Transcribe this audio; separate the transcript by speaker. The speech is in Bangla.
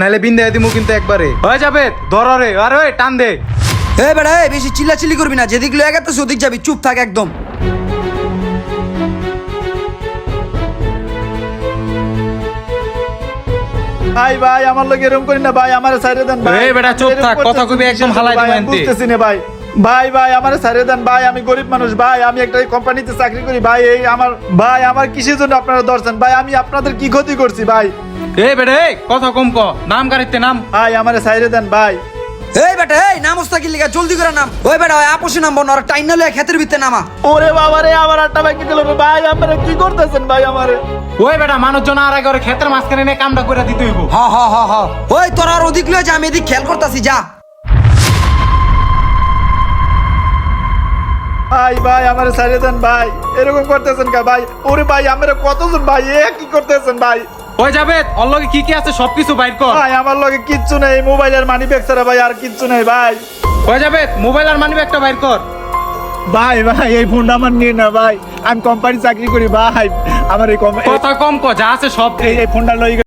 Speaker 1: নাহলে বিন্দে দিমু কিন্তু একবারে। হয়ে যাবে ধর রে আর ওই টান দে।
Speaker 2: এ বেড়া বেশি চিল্লাচিল্লি করবি না যেদিক লয়ে গেছে সেদিক যাবি চুপ থাক একদম।
Speaker 3: ভাই ভাই আমার লোক এরকম করি না ভাই আমার সাইডে দেন ভাই।
Speaker 1: এই বেটা, চুপ থাক, কথা কবি একদম হালাই দিবেন
Speaker 3: বুঝতেছি না ভাই। ভাই ভাই আমার সাইরে দেন ভাই আমি গরিব মানুষ ভাই আমি একটা কোম্পানিতে চাকরি করি ভাই এই আমার ভাই আমার কিসের জন্য আপনারা ধরছেন ভাই আমি আপনাদের কি ক্ষতি করছি ভাই?
Speaker 1: এই বেটা এই কথা কম ক নাম গাড়িতে নাম।
Speaker 3: ভাই আমার সাইরে দেন ভাই।
Speaker 2: এই বেটা এই নাম ওস্তাকি লিগা জলদি করে নাম। ওই বেটা ওই আপোষে নামবো না ওরা টাইন না লয়ে ক্ষেতের ভিতরে নামা।
Speaker 3: ওরে বাবা রে আমার আটটা ভাই কি দিল ভাই আপনারা কি করতেছেন ভাই আমারে?
Speaker 1: ওই বেটা মানুষজন আর আগে ওরে ক্ষেতের মাঝখানে নিয়ে কামটা করে দিতে হইব।
Speaker 2: হ হ হ হ। ওই তোরা আর ওদিক লয়ে যা আমি এদিক খেয়াল করতাছি যা।
Speaker 3: ভাই ভাই আমার সাইরে দেন ভাই। এরকম করতেছেন কা ভাই? ওরে ভাই আমরা কতজন ভাই? এ কি করতেছেন ভাই?
Speaker 1: ওই যাবে ওর লগে কি কি আছে সবকিছু বাইর কর।
Speaker 3: ভাই আমার লগে কিচ্ছু নেই মোবাইলের মানি ব্যাগ ছাড়া ভাই আর কিচ্ছু নেই ভাই।
Speaker 1: ওই যাবে মোবাইল আর মানি একটা বাইর কর।
Speaker 3: ভাই ভাই এই ফোনটা আমার নিয়ে না ভাই। আমি কোম্পানি চাকরি করি ভাই। আমার এই কোম্পানি
Speaker 1: কথা কম ক যা আছে সব
Speaker 3: এই ফোনটা লই